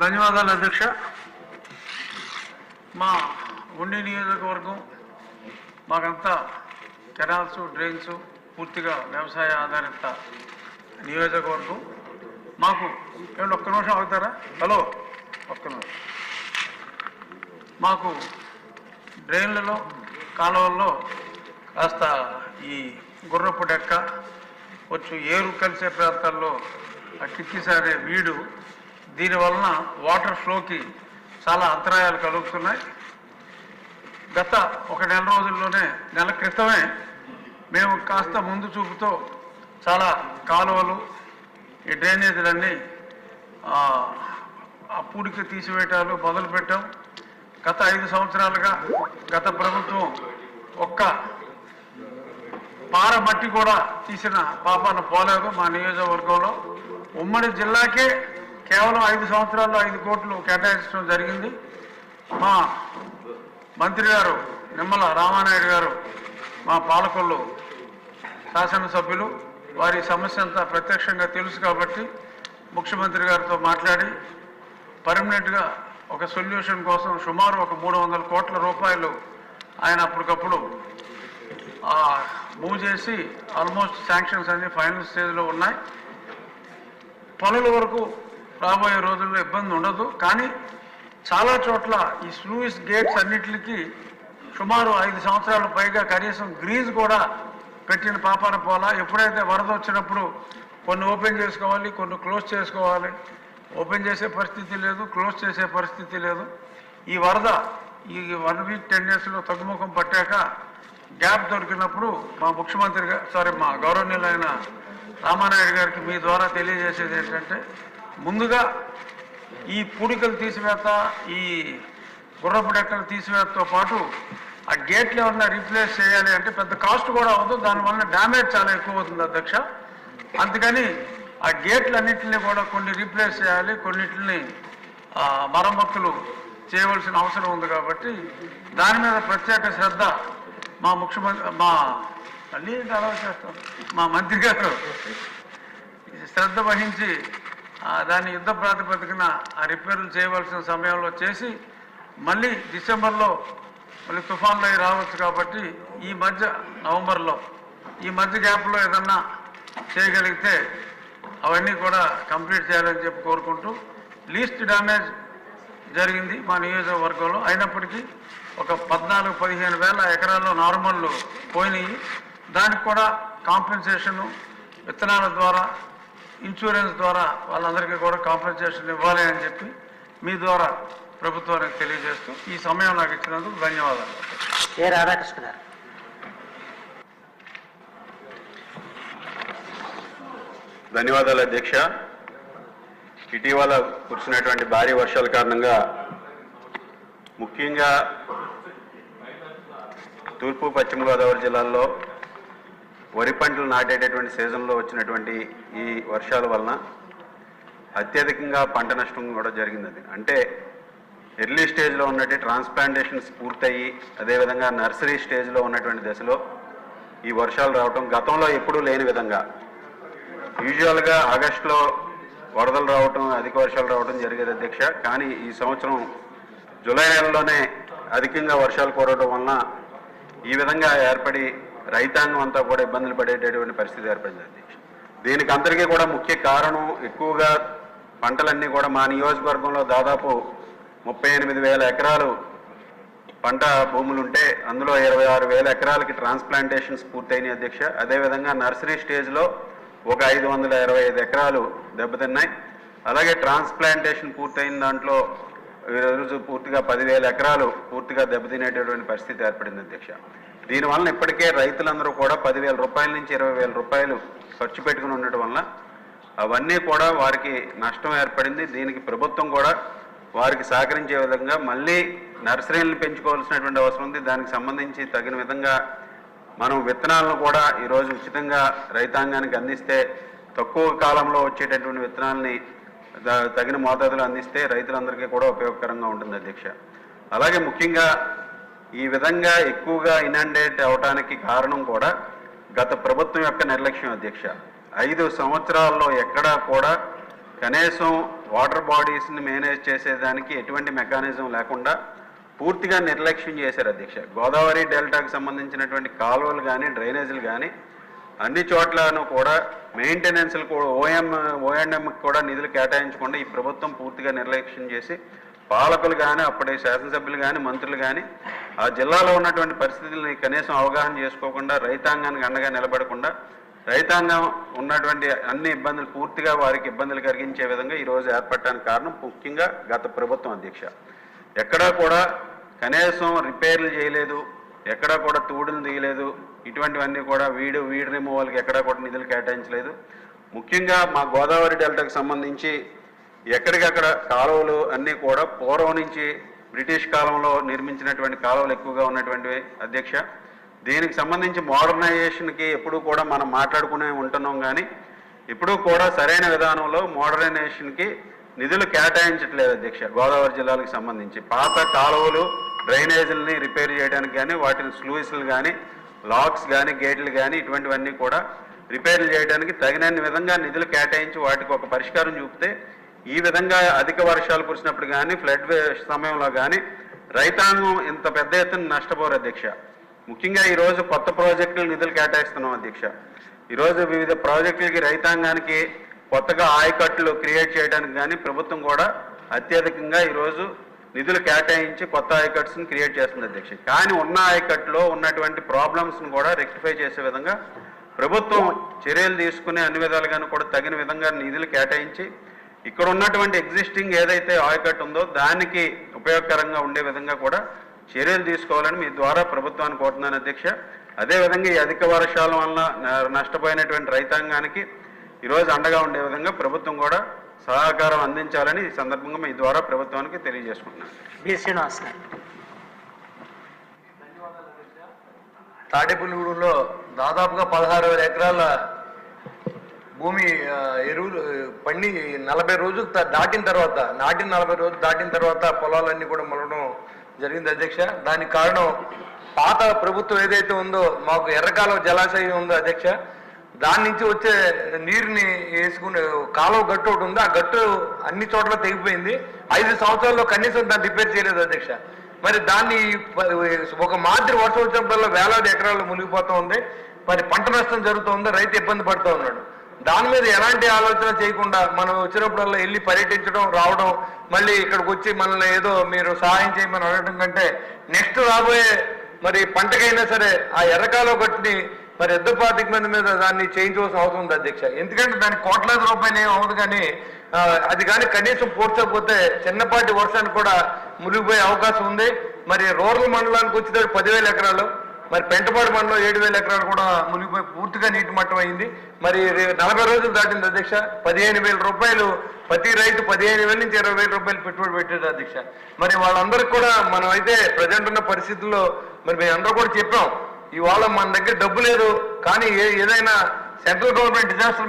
ధన్యవాదాలు అధ్యక్ష. మా ఉండి నియోజకవర్గం మాకంతా కెనాల్స్ డ్రైన్స్ పూర్తిగా వ్యవసాయ ఆధారిత నియోజకవర్గం. మాకు ఏమన్నా ఒక్క నిమిషం అవుతారా హలో ఒక్క నిమిషం. మాకు డ్రైన్లలో కాలువల్లో కాస్త ఈ గుర్రపు డెక్క కొంచెం ఏరు కలిసే ప్రాంతాల్లో ఆ కిక్కిసారే వీడు దీనివలన వాటర్ ఫ్లోకి చాలా అంతరాయాలు కలుగుతున్నాయి. గత ఒక నెల రోజుల్లోనే నెల క్రితమే మేము కాస్త ముందు చూపుతో చాలా కాలువలు ఈ డ్రైనేజీలన్నీ ఆ, ఆ పూడికి తీసివేయటాలు మొదలుపెట్టాం. గత ఐదు సంవత్సరాలుగా గత ప్రభుత్వం ఒక్క పార మట్టి కూడా తీసిన పాపాన పోలేదు మా నియోజకవర్గంలో. ఉమ్మడి జిల్లాకే కేవలం ఐదు సంవత్సరాల్లో ఐదు కోట్లు కేటాయించడం జరిగింది. మా మంత్రి గారు నిమ్మల రామానాయుడు గారు మా పాలకొల్లు శాసనసభ్యులు వారి సమస్య అంతా ప్రత్యక్షంగా తెలుసు కాబట్టి ముఖ్యమంత్రి గారితో మాట్లాడి పర్మనెంట్గా ఒక సొల్యూషన్ కోసం సుమారు ఒక మూడు వందల కోట్ల రూపాయలు ఆయన అప్పటికప్పుడు మూవ్ చేసి ఆల్మోస్ట్ శాంక్షన్స్ అన్ని ఫైనల్ స్టేజ్లో ఉన్నాయి. పనుల వరకు రాబోయే రోజుల్లో ఇబ్బంది ఉండదు. కానీ చాలా చోట్ల ఈ స్లూయిస్ గేట్స్ అన్నిటికీ సుమారు ఐదు సంవత్సరాల పైగా కనీసం గ్రీజ్ కూడా పెట్టిన పాపాన పోలా. ఎప్పుడైతే వరద వచ్చినప్పుడు కొన్ని ఓపెన్ చేసుకోవాలి కొన్ని క్లోజ్ చేసుకోవాలి. ఓపెన్ చేసే పరిస్థితి లేదు క్లోజ్ చేసే పరిస్థితి లేదు. ఈ వరద ఈ వన్ వీక్ టెన్ డేస్లో తగ్గుముఖం పట్టాక గ్యాప్ దొరికినప్పుడు మా ముఖ్యమంత్రి సారీ మా గౌరవనీయులైన రామానాయుడు గారికి మీ ద్వారా తెలియజేసేది ఏంటంటే ముందుగా ఈ పూడికలు తీసివేత ఈ గుర్రపు డెక్కలు తీసివేతతో పాటు ఆ గేట్లు ఏమన్నా రీప్లేస్ చేయాలి అంటే పెద్ద కాస్ట్ కూడా అవ్వదు దానివల్ల డ్యామేజ్ చాలా ఎక్కువ అవుతుంది అధ్యక్ష. అందుకని ఆ గేట్లన్నింటినీ కూడా కొన్ని రీప్లేస్ చేయాలి కొన్నిటిని మరమ్మతులు చేయవలసిన అవసరం ఉంది కాబట్టి దాని మీద ప్రత్యేక శ్రద్ధ మా ముఖ్యమంత్రి మా మళ్ళీ ఏంటి చేస్తాం మా మంత్రి గారు శ్రద్ధ వహించి దాన్ని యుద్ధ ప్రాతిపదికన ఆ రిపేర్లు చేయవలసిన సమయంలో చేసి మళ్ళీ డిసెంబర్లో మళ్ళీ తుఫాన్లు అవి రావచ్చు కాబట్టి ఈ మధ్య నవంబర్లో ఈ మధ్య గ్యాప్లో ఏదన్నా చేయగలిగితే అవన్నీ కూడా కంప్లీట్ చేయాలని చెప్పి కోరుకుంటూ లీస్ట్ డ్యామేజ్ జరిగింది మా నియోజకవర్గంలో. అయినప్పటికీ ఒక పద్నాలుగు పదిహేను వేల ఎకరాల్లో నార్మల్ పోయినాయి. దానికి కూడా కాంపెన్సేషను విత్తనాల ద్వారా ఇన్సూరెన్స్ ద్వారా వాళ్ళందరికీ కూడా కాంపెన్సేషన్ ఇవ్వాలి అని చెప్పి మీ ద్వారా ప్రభుత్వానికి తెలియజేస్తూ ఈ సమయం నాకు ఇచ్చినందుకు ధన్యవాదాలు. ఏ రాధాకృష్ణ గారు? ధన్యవాదాలు అధ్యక్ష. ఇటీవల కురిసినటువంటి భారీ వర్షాల కారణంగా ముఖ్యంగా తూర్పు పశ్చిమ గోదావరి జిల్లాల్లో వరి పంటలు నాటేటటువంటి సీజన్లో వచ్చినటువంటి ఈ వర్షాల వలన అత్యధికంగా పంట నష్టం కూడా జరిగింది అది అంటే ఎర్లీ స్టేజ్లో ఉన్నట్టు ట్రాన్స్ప్లాంటేషన్స్ పూర్తయి అదేవిధంగా నర్సరీ స్టేజ్లో ఉన్నటువంటి దశలో ఈ వర్షాలు రావటం గతంలో ఎప్పుడూ లేని విధంగా. యూజువల్గా ఆగస్టులో వరదలు రావటం అధిక వర్షాలు రావటం జరిగేది అధ్యక్ష. కానీ ఈ సంవత్సరం జూలై నెలలోనే అధికంగా వర్షాలు కురవడం వలన ఈ విధంగా ఏర్పడి రైతాంగం అంతా కూడా ఇబ్బందులు పడేటటువంటి పరిస్థితి ఏర్పడింది అధ్యక్ష దీనికి అందరికీ కూడా ముఖ్య కారణం ఎక్కువగా పంటలన్నీ కూడా మా నియోజకవర్గంలో దాదాపు ముప్పై ఎనిమిది వేల ఎకరాలు పంట భూములుంటే అందులో ఇరవై ఆరు వేల ఎకరాలకి ట్రాన్స్ప్లాంటేషన్స్ పూర్తయినాయి అధ్యక్ష. అదేవిధంగా నర్సరీ స్టేజ్లో ఒక ఐదు వందల ఇరవై ఐదు ఎకరాలు దెబ్బతిన్నాయి. అలాగే ట్రాన్స్ప్లాంటేషన్ పూర్తయిన దాంట్లో ఈరోజు పూర్తిగా పదివేల ఎకరాలు పూర్తిగా దెబ్బతినేటటువంటి పరిస్థితి ఏర్పడింది అధ్యక్ష. దీనివలన ఇప్పటికే రైతులందరూ కూడా పదివేల రూపాయల నుంచి ఇరవై వేల రూపాయలు ఖర్చు పెట్టుకుని ఉండటం వల్ల అవన్నీ కూడా వారికి నష్టం ఏర్పడింది. దీనికి ప్రభుత్వం కూడా వారికి సహకరించే విధంగా మళ్ళీ నర్సరీలను పెంచుకోవాల్సినటువంటి అవసరం ఉంది. దానికి సంబంధించి తగిన విధంగా మనం విత్తనాలను కూడా ఈరోజు ఉచితంగా రైతాంగానికి అందిస్తే తక్కువ కాలంలో వచ్చేటటువంటి విత్తనాలని తగిన మోతాదులో అందిస్తే రైతులందరికీ కూడా ఉపయోగకరంగా ఉంటుంది అధ్యక్ష. అలాగే ముఖ్యంగా ఈ విధంగా ఎక్కువగా ఇనాండేట్ అవటానికి కారణం కూడా గత ప్రభుత్వం యొక్క నిర్లక్ష్యం అధ్యక్ష. ఐదు సంవత్సరాల్లో ఎక్కడా కూడా కనీసం వాటర్ బాడీస్ని మేనేజ్ చేసేదానికి ఎటువంటి మెకానిజం లేకుండా పూర్తిగా నిర్లక్ష్యం చేశారు అధ్యక్ష. గోదావరి డెల్టాకు సంబంధించినటువంటి కాలువలు కానీ డ్రైనేజీలు కానీ అన్ని చోట్లను కూడా మెయింటెనెన్స్లు కూడా ఓఎం ఓఎండ్ఎంకి కూడా నిధులు కేటాయించకుండా ఈ ప్రభుత్వం పూర్తిగా నిర్లక్ష్యం చేసి పాలకులు కానీ అప్పటి శాసనసభ్యులు కానీ మంత్రులు కానీ ఆ జిల్లాలో ఉన్నటువంటి పరిస్థితుల్ని కనీసం అవగాహన చేసుకోకుండా రైతాంగానికి అండగా నిలబడకుండా రైతాంగం ఉన్నటువంటి అన్ని ఇబ్బందులు పూర్తిగా వారికి ఇబ్బందులు కలిగించే విధంగా ఈరోజు ఏర్పడటానికి కారణం ముఖ్యంగా గత ప్రభుత్వం అధ్యక్ష. ఎక్కడా కూడా కనీసం రిపేర్లు చేయలేదు ఎక్కడా కూడా తూడులు తీయలేదు ఇటువంటివన్నీ కూడా వీడు వీడి రిమూవల్కి ఎక్కడా కూడా నిధులు కేటాయించలేదు. ముఖ్యంగా మా గోదావరి డెల్టాకు సంబంధించి ఎక్కడికక్కడ కాలువలు అన్నీ కూడా పూర్వం నుంచి బ్రిటిష్ కాలంలో నిర్మించినటువంటి కాలువలు ఎక్కువగా ఉన్నటువంటివి. అధ్యక్ష దీనికి సంబంధించి మోడర్నైజేషన్కి ఎప్పుడూ కూడా మనం మాట్లాడుకునే ఉంటున్నాం కానీ ఇప్పుడు కూడా సరైన విధానంలో మోడర్నైజేషన్కి నిధులు కేటాయించట్లేదు అధ్యక్ష గోదావరి జిల్లాలకు సంబంధించి. పాత కాలువలు డ్రైనేజీలని రిపేర్ చేయడానికి కానీ వాటిని స్లూయిస్లు కానీ లాక్స్ కానీ గేట్లు కానీ ఇటువంటివన్నీ కూడా రిపేర్లు చేయడానికి తగినన్ని విధంగా నిధులు కేటాయించి వాటికి ఒక పరిష్కారం చూపితే ఈ విధంగా అధిక వర్షాలు కురిసినప్పుడు కానీ ఫ్లడ్ సమయంలో కానీ రైతాంగం ఇంత పెద్ద ఎత్తున నష్టపోరు అధ్యక్ష. ముఖ్యంగా ఈరోజు కొత్త ప్రాజెక్టులు నిధులు కేటాయిస్తున్నాం అధ్యక్ష. ఈరోజు వివిధ ప్రాజెక్టులకి రైతాంగానికి కొత్తగా ఆయకట్లు క్రియేట్ చేయడానికి కానీ ప్రభుత్వం కూడా అత్యధికంగా ఈరోజు నిధులు కేటాయించి కొత్త ఆయకట్స్ని క్రియేట్ చేస్తుంది అధ్యక్ష. కానీ ఉన్న ఆయకట్లో ఉన్నటువంటి ప్రాబ్లమ్స్ను కూడా రెక్టిఫై చేసే విధంగా ప్రభుత్వం చర్యలు తీసుకుని అన్ని విధాలుగాను కూడా తగిన విధంగా నిధులు కేటాయించి ఇక్కడ ఉన్నటువంటి ఎగ్జిస్టింగ్ ఏదైతే ఆయకట్టు ఉందో దానికి ఉపయోగకరంగా ఉండే విధంగా కూడా చర్యలు తీసుకోవాలని మీ ద్వారా ప్రభుత్వాన్ని కోరుతున్నాను అధ్యక్ష. అదేవిధంగా ఈ అధిక వర్షాల వలన న- నష్టపోయినటువంటి రైతాంగానికి ఈరోజు అండగా ఉండే విధంగా ప్రభుత్వం కూడా సహకారం అందించాలని ఈ సందర్భంగా మీ ద్వారా ప్రభుత్వానికి తెలియజేసుకుంటున్నాను. బి. శ్రీనివాస్ గారు. తాడేపల్లిగూడెంలో దాదాపుగా పదహారు వేల ఎకరాల భూమి ఎరువులు పండి నలభై రోజులు దాటిన తర్వాత నాటిన నలభై రోజులు దాటిన తర్వాత పొలాలన్నీ కూడా మొలడం జరిగింది అధ్యక్ష. దానికి కారణం పాత ప్రభుత్వం ఏదైతే ఉందో మాకు ఎర్రకాలం జలాశయం ఉందో అధ్యక్ష. దాని నుంచి వచ్చే నీరుని వేసుకునే కాలువ గట్టు ఒకటి ఉంది. ఆ గట్టు అన్ని చోట్ల తెగిపోయింది. ఐదు సంవత్సరాల్లో కనీసం దాన్ని రిపేర్ చేయలేదు అధ్యక్ష. మరి దాన్ని ఒక మాదిరి వర్షం వచ్చినప్పుడల్లా వేలాది ఎకరాలు మునిగిపోతూ ఉంది. మరి పంట నష్టం జరుగుతుంది రైతు ఇబ్బంది పడుతూ ఉన్నాడు. దాని మీద ఎలాంటి ఆలోచన చేయకుండా మనం వచ్చినప్పుడల్లా వెళ్ళి పర్యటించడం రావడం మళ్ళీ ఇక్కడికి వచ్చి మనల్ని ఏదో మీరు సహాయం చేయమని అడగడం కంటే నెక్స్ట్ రాబోయే మరి పంటకైనా సరే ఆ ఎర్రకాలో కట్టుని మరి ఎద్దపాతిక మంది మీద దాన్ని చేయించవలసిన అవసరం ఉంది అధ్యక్ష. ఎందుకంటే దానికి కోట్లాది రూపాయలు ఏం అవ్వదు కానీ అది కానీ కనీసం పూడ్చకపోతే చిన్నపాటి వర్షానికి కూడా మునిగిపోయే అవకాశం ఉంది. మరి రూరల్ మండలానికి వచ్చేటప్పుడు పదివేల ఎకరాలు. మరి పెంటపాడు మండలం ఏడు వేల ఎకరాలు కూడా మునిగిపోయి పూర్తిగా నీటి మట్టం అయింది. మరి నలభై రోజులు దాటింది అధ్యక్ష. పదిహేను వేల రూపాయలు ప్రతి రైతు పదిహేను వేల నుంచి ఇరవై వేల రూపాయలు పెట్టుబడి పెట్టారు అధ్యక్ష. మరి వాళ్ళందరికీ కూడా మనం అయితే ప్రజెంట్ ఉన్న పరిస్థితుల్లో మరి మేము అందరూ కూడా చెప్పాం. ఇవాళ మన దగ్గర డబ్బు లేదు. కానీ ఏ- ఏదైనా సెంట్రల్ గవర్నమెంట్ డిజాస్టర్